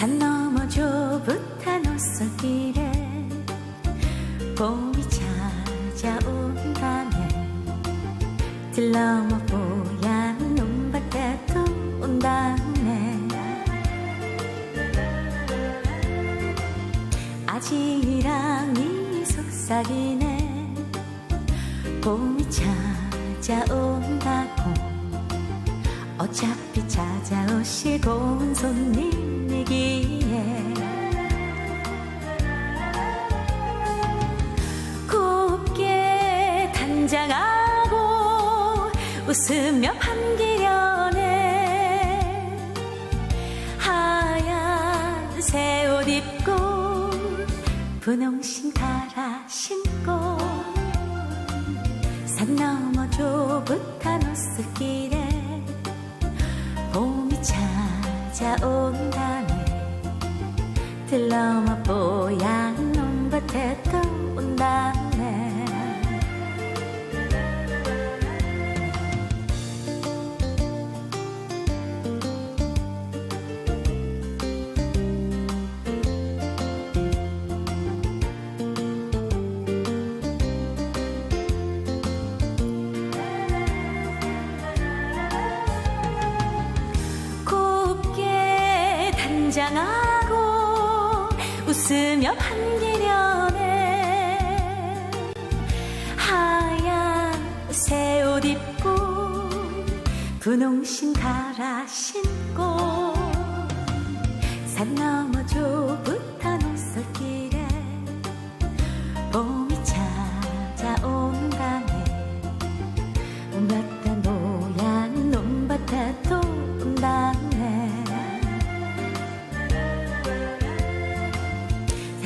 산 너머 좁은 옷솔길에 봄이 찾아온다면 들러머 뽀얀 논밭에도 온다네. 아지랑이 속삭이네. 봄이 찾아온다고 손님이기에 곱게 단장하고 웃으며 반기려네 하얀 새 옷 입고 분홍신 갈아 신고 산 너머 좁은 옷을길에 봄이 찾아온다네 들러머 뽀얀 논밭에 또 온다네. 곱게 단장하고 웃으며 반기려네 하얀 새 옷 입고 분홍신 갈아 신고 산 너머 좁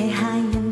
온다네 새하얀